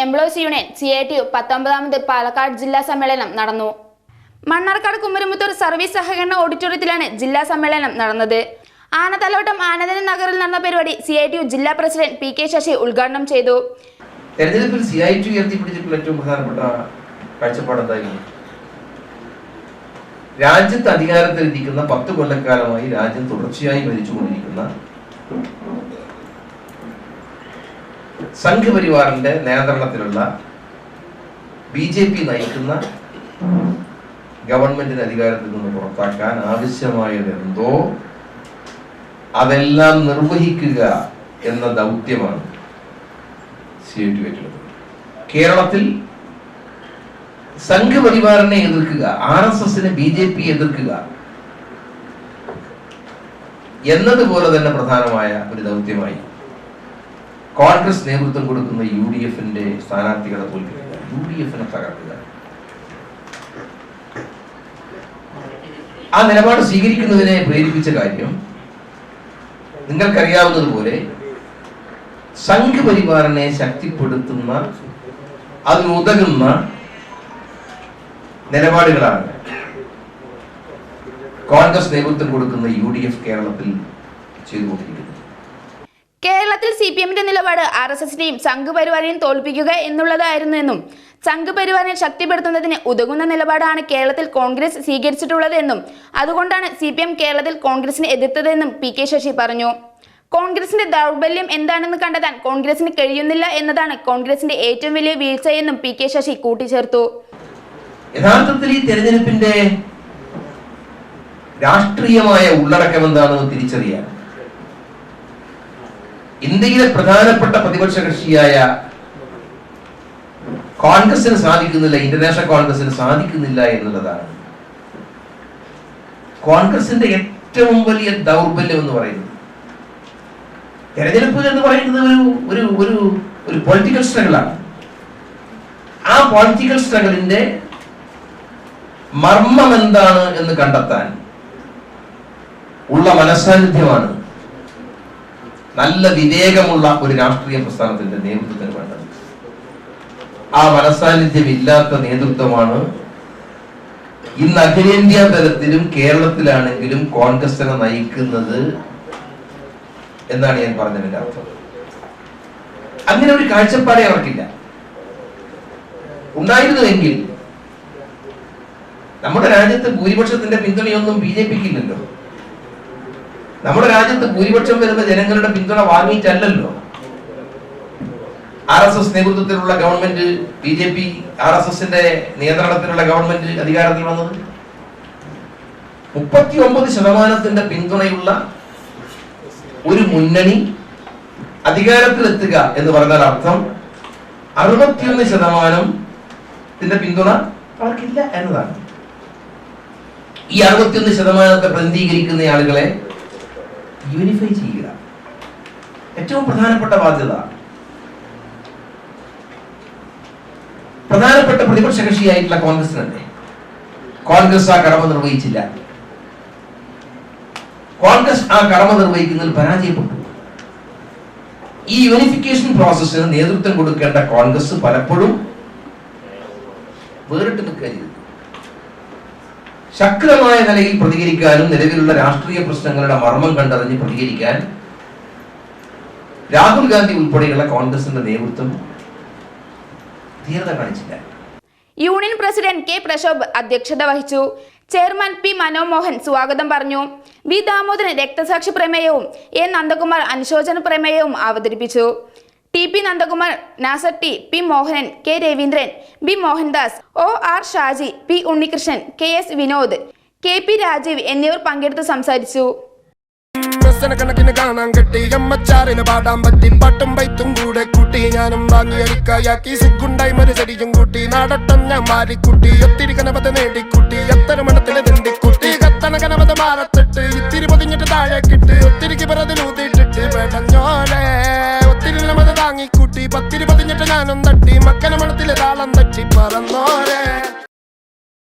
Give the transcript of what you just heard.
Employees union C I T U പത്തൊമ്പതാമത് Palakkad ജില്ലാ സമ്മേളനം നടന്നു. മണ്ണാർക്കാട് കുമരമുത്തൂർ സർവീസ് സഹകരണ ഓഡിറ്റോറിയത്തിലാണ് ജില്ലാ സമ്മേളനം നടന്നത്. ആനത്തലോട്ടം ആനന്ദന നഗറിൽ നടന്ന പരിപാടി സി ഐ ടി യു ജില്ലാ പ്രസിഡന്റ് പി കെ ശശി ഉദ്ഘാടനം ചെയ്തു. രാജ്യത്ത് അധികാരത്തിലിരിക്കുന്ന പത്ത് കൊല്ലക്കാലമായി രാജ്യം തുടർച്ചയായി ഭരിച്ചുകൊണ്ടിരിക്കുന്ന സംഘപരിവാറിന്റെ നിയന്ത്രണത്തിലുള്ള ബി ജെ പി നയിക്കുന്ന ഗവൺമെന്റിന് അധികാരത്തിൽ നിന്ന് പുറത്താക്കാൻ ആവശ്യമായത് എന്തോ അതെല്ലാം നിർവഹിക്കുക എന്ന ദൗത്യമാണ് സി ടി ഏറ്റെടുത്തത്. കേരളത്തിൽ സംഘപരിവാറിനെ എതിർക്കുക ആർ എസ് എസിനെ ബി ജെ പി എതിർക്കുക എന്നതുപോലെ തന്നെ പ്രധാനമായ ഒരു ദൗത്യമായി കോൺഗ്രസ് നേതൃത്വം കൊടുക്കുന്ന യു ഡി എഫിന്റെ സ്ഥാനാർത്ഥികളെ തോൽപ്പിക്കുക. യു ഡി എഫിനെ തകർക്കുക. ആ നിലപാട് സ്വീകരിക്കുന്നതിനെ പ്രേരിപ്പിച്ച കാര്യം നിങ്ങൾക്കറിയാവുന്നതുപോലെ സംഘപരിവാറിനെ ശക്തിപ്പെടുത്തുന്ന അതിനുതകുന്ന നിലപാടുകളാണ് കോൺഗ്രസ് നേതൃത്വം കൊടുക്കുന്ന യു ഡി എഫ് കേരളത്തിൽ ചെയ്തുകൊണ്ടിരിക്കുന്നത്. കേരളത്തിൽ സി പി എമ്മിന്റെ നിലപാട് ആർ എസ് എസിനെയും സംഘപരിവാറിനെയും തോൽപ്പിക്കുക എന്നുള്ളതായിരുന്നു എന്നും സംഘപരിവാറിനെ ശക്തിപ്പെടുത്തുന്നതിന് ഉതകുന്ന നിലപാടാണ് കേരളത്തിൽ കോൺഗ്രസ് സ്വീകരിച്ചിട്ടുള്ളതെന്നും അതുകൊണ്ടാണ് സി പി എം കേരളത്തിൽ കോൺഗ്രസിനെ എതിർത്തതെന്നും പി കെ ശശി പറഞ്ഞു. കോൺഗ്രസിന്റെ ദൗർബല്യം എന്താണെന്ന് കണ്ടെത്താൻ കോൺഗ്രസിന് കഴിയുന്നില്ല എന്നതാണ് കോൺഗ്രസിന്റെ ഏറ്റവും വലിയ വീഴ്ചയെന്നും പി കെ ശശി കൂട്ടിച്ചേർത്തു. യഥാർത്ഥത്തിൽ ഈ തെരഞ്ഞെടുപ്പിന്റെ രാഷ്ട്രീയമായ ഉള്ളടക്കം എന്താണെന്ന് തിരിച്ചറിയാൻ ഇന്ത്യയിലെ പ്രധാനപ്പെട്ട പ്രതിപക്ഷ കക്ഷിയായ കോൺഗ്രസിന് സാധിക്കുന്നില്ല ഇന്റർനാഷണൽ കോൺഗ്രസിന് സാധിക്കുന്നില്ല എന്നുള്ളതാണ്. കോൺഗ്രസിന്റെ ഏറ്റവും വലിയ ദൗർബല്യം എന്ന് പറയുന്നത്. തെരഞ്ഞെടുപ്പ് എന്ന് പറയുന്നത് ഒരു ഒരു ഒരു ഒരു പൊളിറ്റിക്കൽ സ്ട്രഗിളാണ് ആ പൊളിറ്റിക്കൽ സ്ട്രഗിളിന്റെ മർമ്മം എന്താണ് എന്ന് കണ്ടെത്താൻ ഉള്ള മനസാന്നിധ്യമാണ് നല്ല വിവേകമുള്ള ഒരു രാഷ്ട്രീയ പ്രസ്ഥാനത്തിന്റെ നേതൃത്വത്തിന് വേണ്ടത്. ആ മനസാന്നിധ്യം ഇല്ലാത്ത നേതൃത്വമാണ് ഇന്ന് അഖിലേന്ത്യാ തലത്തിലും കേരളത്തിലാണെങ്കിലും കോൺഗ്രസിനെ നയിക്കുന്നത് എന്നാണ് ഞാൻ പറഞ്ഞതിന്റെ അർത്ഥം. അങ്ങനെ ഒരു കാഴ്ചപ്പാടേ അവർക്കില്ല. ഉണ്ടായിരുന്നുവെങ്കിൽ നമ്മുടെ രാജ്യത്ത് ഭൂരിപക്ഷത്തിന്റെ പിന്തുണയൊന്നും ബി ജെ പിക്ക് ഇല്ലല്ലോ. നമ്മുടെ രാജ്യത്ത് ഭൂരിപക്ഷം വരുന്ന ജനങ്ങളുടെ പിന്തുണ വാങ്ങിയിട്ടല്ലല്ലോ. ആർ എസ് എസ് നേതൃത്വത്തിലുള്ള government B J P R S എസിന്റെ നിയന്ത്രണത്തിലുള്ള ഗവൺമെന്റ് അധികാരത്തിൽ വന്നത്? മുപ്പത്തി ഒമ്പത് ശതമാനത്തിന്റെ പിന്തുണയുള്ള ഒരു മുന്നണി അധികാരത്തിലെത്തുക എന്ന് പറഞ്ഞാൽ അർത്ഥം അറുപത്തിയൊന്ന് ശതമാനത്തിന്റെ പിന്തുണ അവർക്കില്ല എന്നതാണ്. ഈ അറുപത്തിയൊന്ന് ശതമാനത്തെ പ്രതിനിധീകരിക്കുന്ന ആളുകളെ യൂണിഫൈ ചെയ്യുക. ഏറ്റവും പ്രധാനപ്പെട്ട ബാധ്യത. പ്രധാനപ്പെട്ട പ്രതിപക്ഷ കക്ഷിയായിട്ടുള്ള കോൺഗ്രസിനല്ലേ? കോൺഗ്രസ് ആ കടമ നിർവഹിച്ചില്ല. കോൺഗ്രസ് ആ കടമ നിർവഹിക്കുന്നതിൽ പരാജയപ്പെട്ടു. ഈ യൂണിഫിക്കേഷൻ പ്രോസസ്സിന് നേതൃത്വം കൊടുക്കേണ്ട കോൺഗ്രസ് പലപ്പോഴും വേറിട്ട് നിൽക്കുക ശക്തമായ നിലയിൽ പ്രതികരിക്കാനും നിലവിലുള്ള രാഷ്ട്രീയ പ്രശ്നങ്ങളുടെ മർമ്മം കണ്ടറിഞ്ഞ് പ്രതികരിക്കാൻ രാഹുൽ ഗാന്ധി ഉൾപ്പെടെയുള്ള കോൺഗ്രസിന്റെ നേതൃത്വം ധീരത കാണിച്ചില്ല. യൂണിയൻ പ്രസിഡന്റ് കെ പ്രശോഭ് അധ്യക്ഷത വഹിച്ചു. ചെയർമാൻ പി മനോമോഹൻ സ്വാഗതം പറഞ്ഞു. വി ദാമോദരൻ രക്തസാക്ഷി പ്രമേയവും എ നന്ദകുമാർ അനുശോചന പ്രമേയവും അവതരിപ്പിച്ചു. T P Nandakumar Nasar T P Mohanan K Raveendran B Mohandas O R Shaji P Unnikrishnan K S Vinod K P Rajeev എന്നിവർ പങ്കെടുത്ത് സംസാരിച്ചു. കണക്കിന് കാണാൻ കെട്ടി അമ്മച്ചാറിന് പാടാൻ പറ്റി. പാട്ടും പൈത്തും കൂടെ കൂട്ടി ഞാനും വാങ്ങി സുഖുണ്ടായി മരുചടിയും കൂട്ടി നാടട്ടം ഞാൻ മാറിക്കൂട്ടി ഒത്തിരി കനവത നേടിക്കൂട്ടി എത്ര മണത്തിലെ തിണ്ടിക്കൂട്ടി. കത്തണ കനപത മാറത്തിട്ട് ഇത്തിരി പൊതിഞ്ഞിട്ട് താഴെ കിട്ട്. ഒത്തിരിക്ക് കിബറതിലൂതിട്ടിട്ട് ഒത്തിരി നമത്